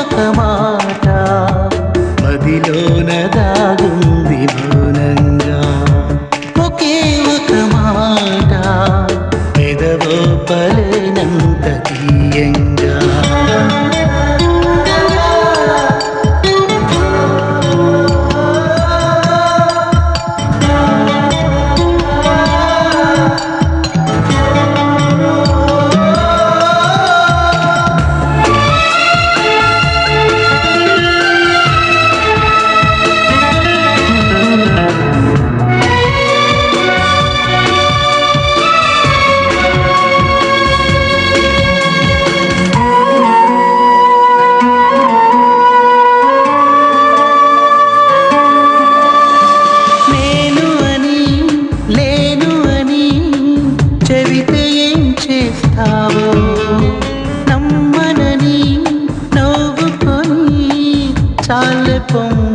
ఒక మాట. మదిలోన దాగుంది మౌనంగా. ఒకే ఒక మాట. పెదవో పలేనంత không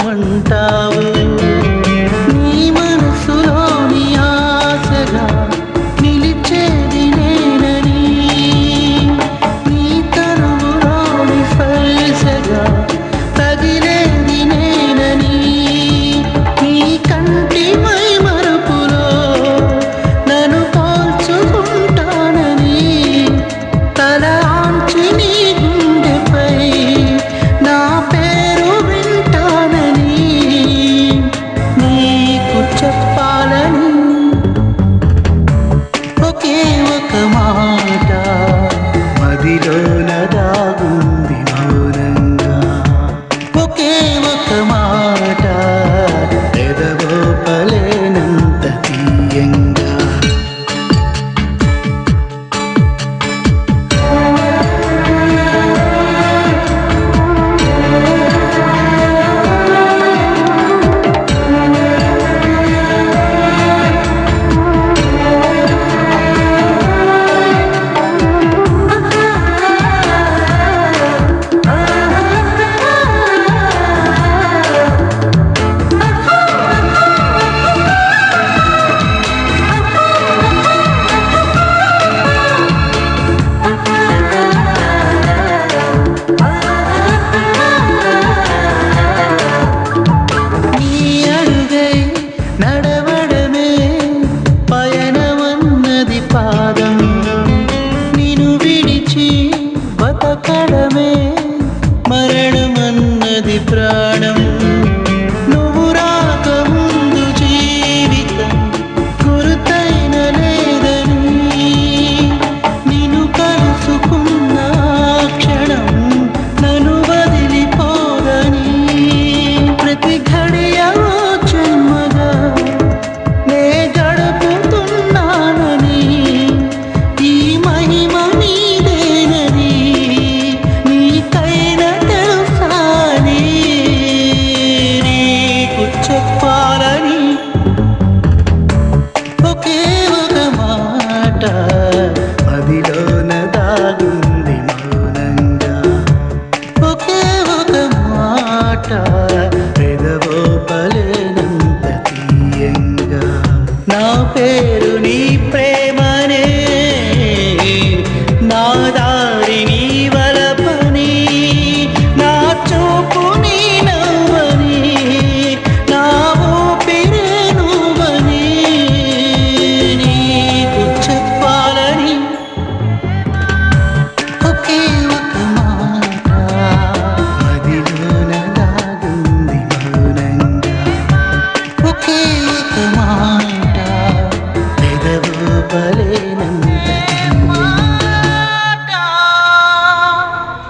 అదిలోన దాగుంది మౌనంగా. ఒకే ఒక మాట పెదవోపలేనంత తీయంగా. నా పేరు నీ ప్రే